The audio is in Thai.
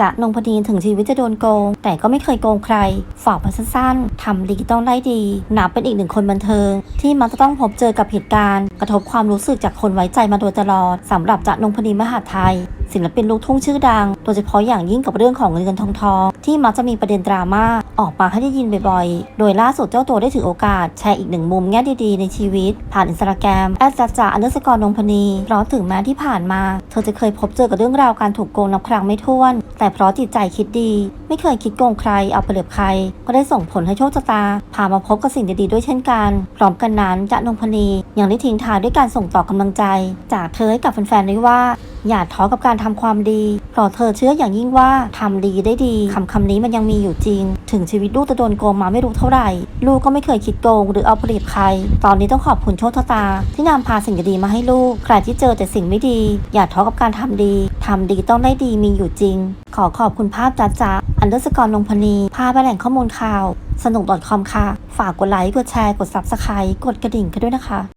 จะนงพนีถึงชีวิตจะโดนโกง แต่ก็ไม่เคยโกงใคร ฝากมาสั้นๆทำดีต้องได้ดี นับเป็นอีกหนึ่งคนบันเทิง ที่มักจะต้องพบเจอกับเหตุการณ์ กระทบความรู้สึกจากคนไว้ใจมาโดยตลอดสำหรับจะนงพนีมหาไทย ศิลปินลูกทุ่งชื่อดัง โดยเฉพาะอย่างยิ่งกับเรื่องของเงินเงินทองทองที่มักจะมีประเด็นดราม่าออกมาให้ได้ยินบ่อยๆ โดยล่าสุดเจ้าตัวได้ถือโอกาสแชร์อีกหนึ่งมุมแง่ดีๆ ในชีวิต ผ่านอินสตาแกรมแอดจัจจาอันเดอร์สกอร์นงพนีเพราะถึงแม้ที่ผ่านมา เธอจะเคยพบเจอกับเรื่องราวการถูกโกงนับครั้งไม่ถ้วน แต่เพราะจิตใจคิดดี ไม่เคยคิดโกงใครเอาเปรียบใคร ก็ได้ส่งผลให้โชคชะตาพามาพบกับสิ่งดีๆด้วยเช่นกันพร้อมกันนั้นจะนงพนียังได้ทิ้งท้ายด้วยการส่งต่อกำลังใจ จากเธอให้กับแฟนๆด้วยว่า อย่าท้อกับการทำความดี เพราะเธอเชื่ออย่างยิ่งว่าทำดีได้ดีคำคำนี้มันยังมีอยู่จริง ถึงชีวิตลูกจะโดนโกงมาไม่รู้เท่าไหร่ ลูกก็ไม่เคยคิดโกง หรือเอาเปรียบใคร ตอนนี้ต้องขอบคุณโชคชะตา ที่นำพาสิ่งดีมาให้ลูก ใครที่เจอแต่สิ่งไม่ดี อย่าท้อกับการทำดีทำดีต้องได้ดีมีอยู่จริง ขอขอบคุณภาพจัดจ้าอันเดอร์สกอร์ลงพนีภาพและแหล่งข้อมูลข่าวสนุก .com ค่ะ ฝากกดไลค์ กดแชร์ กด subscribe กดกระดิ่งกันด้วยนะคะ